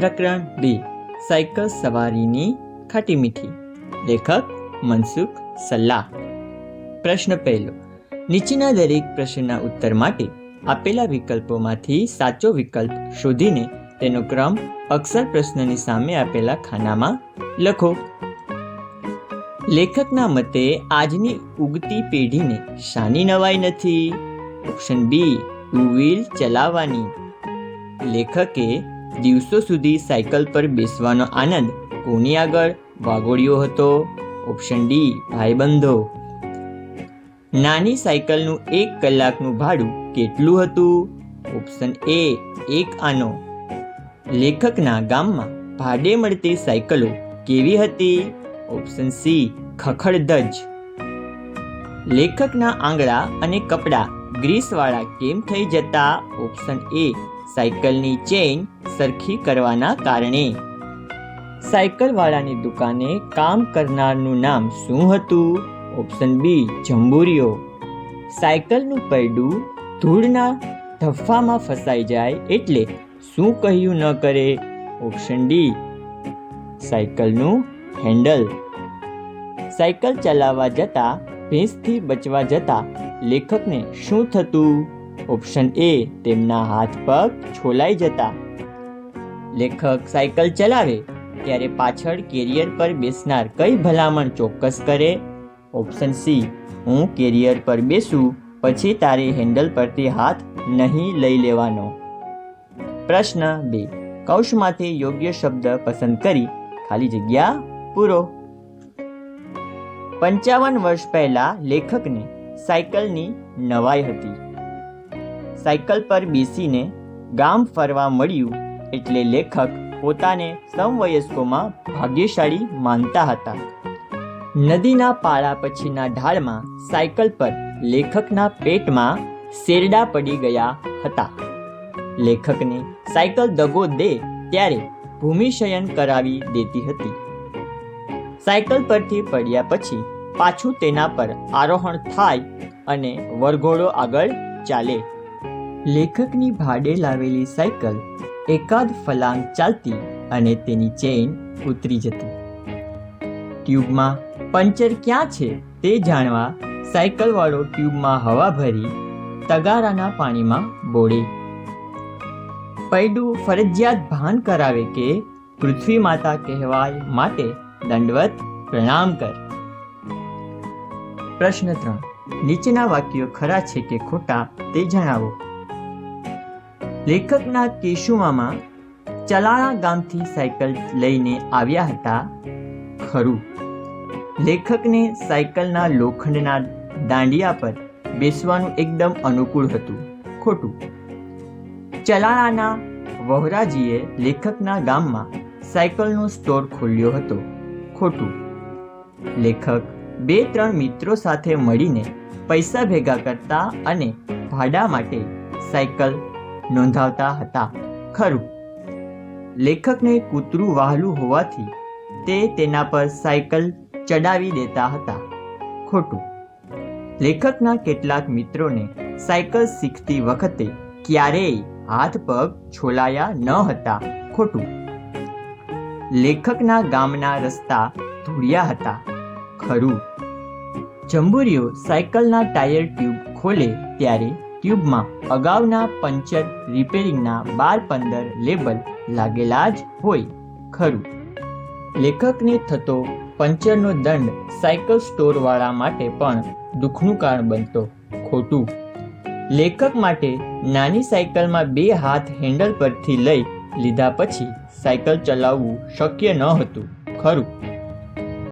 પ્રકરણ બે સાયકલ સવારીની ખાટી મીઠી. લેખક મનસુખ સલાહ પ્રશ્ન પહેલો. નીચેના દરેક પ્રશ્નના ઉત્તર માટે આપેલા વિકલ્પોમાંથી સાચો વિકલ્પ શોધીને તેનો ક્રમ અક્ષર પ્રશ્નની સામે આપેલા ખાનામાં લખો. લેખકના મતે આજની ઉગતી પેઢીને શાની નવાઈ નથી? ઓપ્શન બી ટુ વ્હીલ ચલાવવાની. લેખકે દિવસો સુધી સાયકલ પર બેસવાનો આનંદ કોની આગળ? વાગોળ્યો હતો. ઓપ્શન ડી, ભાઈબંધો. નાની સાયકલનું એક કલાકનું ભાડું કેટલું હતું? ઓપ્શન એ, એક આનો. લેખકના ગામમાં ભાડે મળતી સાયકલો કેવી હતી? ઓપ્શન સી ખખડધજ લેખકના આંગળા અને કપડાં ગ્રીસવાળા કેમ થઈ જતા? ઓપ્શન એ, સાયકલની ચેઇન સરખી કરવાના કારણે. સાયકલવાળાની દુકાને કામ કરનારનું નામ શું હતું? Option B, જંબુરિયો. સાયકલનું પૈડું ધૂળના ધફામાં ફસાઈ જાય એટલે શું કહ્યું ન કરે? ઓપ્શન ડી, સાયકલનું હેન્ડલ. સાયકલ ચલાવવા જતા, ભેંસથી બચવા જતા લેખકને શું થતું? ઓપ્શન એ, તેમના હાથ પગ છોલાઈ જતા. લેખક સાયકલ ચલાવે, ત્યારે પાછળ કેરિયર પર બેસનાર કઈ ભલામણ ચોક્કસ કરે? ઓપ્શન સી હું કેરિયર પર બેસું, પછી તારે હેન્ડલ પરથી હાથ નહીં લઈ લેવાનો. પ્રશ્ન બે કૌશમાંથી યોગ્ય શબ્દ પસંદ કરી, ખાલી જગ્યા પૂરો. પંચાવન વર્ષ પહેલા લેખકને સાયકલની નવાઈ હતી. સાયકલ પર બેસીને ગામ ફરવા મળ્યું. એટલે લેખક પોતાને સમવયસ્કોમાં ભાગ્યશાળી માનતા હતા. નદીના પાળા પછીના ઢાળમાં સાયકલ પર લેખકના પેટમાં શેરડા પડી ગયા હતા. લેખકને સાયકલ દગો દે ત્યારે ભૂમિશયન કરાવી દેતી હતી. સાયકલ પરથી પડ્યા પછી પાછું તેના પર આરોહણ થાય અને વરઘોડો આગળ ચાલે. લેખકની ભાડે લાવેલી સાયકલ એકાદ ફલાંગ ચાલતી અને તેની ચેઇન ઉતરી જતી. ટ્યુબમાં પંચર ક્યાં છે તે જાણવા સાયકલવાળો ટ્યુબમાં હવા ભરી તગારાના પાણીમાં બોળે. પૈડું ફરજિયાત ભાન કરાવે કે પૃથ્વી માતા કહેવાય માટે દંડવત પ્રણામ કર. પ્રશ્ન ત્રણ. નીચેના વાક્યો ખરા છે કે ખોટા તે જણાવો. લેખકના કેશુમામાં ચલાણા ગામથી સાયકલ લઈને આવ્યા હતા ખરું. લેખકને સાયકલના લોખંડના દાંડિયા પર બેસવાનું એકદમ અનુકૂળ હતું, ખોટું. ચલાણાના વહરાજીએ લેખકના ગામમાં સાયકલનો સ્ટોર ખોલ્યો હતો, ખોટું. લેખક બે ત્રણ મિત્રો સાથે મળીને પૈસા ભેગા કરતા અને ભાડા માટે સાયકલ નોંધાવતા હતા. ખરું. લેખકને કૂતરું વહાલું હોવાથી તે તેના પર સાયકલ ચડાવી દેતા હતા. ખોટું. લેખકના કેટલાક મિત્રોને સાયકલ શીખતી વખતે ક્યારેય હાથ પગ છોલાયા ન હતા. ખોટું. લેખકના ગામના રસ્તા ધૂળિયા હતા. ખરું. જંબુરીઓ સાયકલના ટાયર ટ્યુબ ખોલે ત્યારે ટ્યુબમાં અગાઉના પંચર રિપેરિંગના બાર પંદર લેબલ લાગેલા જ હોય. ખરું. લેખકને થતો પંચરનો દંડ સાયકલ સ્ટોરવાળા માટે પણ દુઃખનું કારણ બનતો ખોટું. લેખક માટે નાની સાયકલમાં બે હાથ હેન્ડલ પરથી લઈ લીધા પછી સાયકલ ચલાવવું શક્ય ન હતું. ખરું.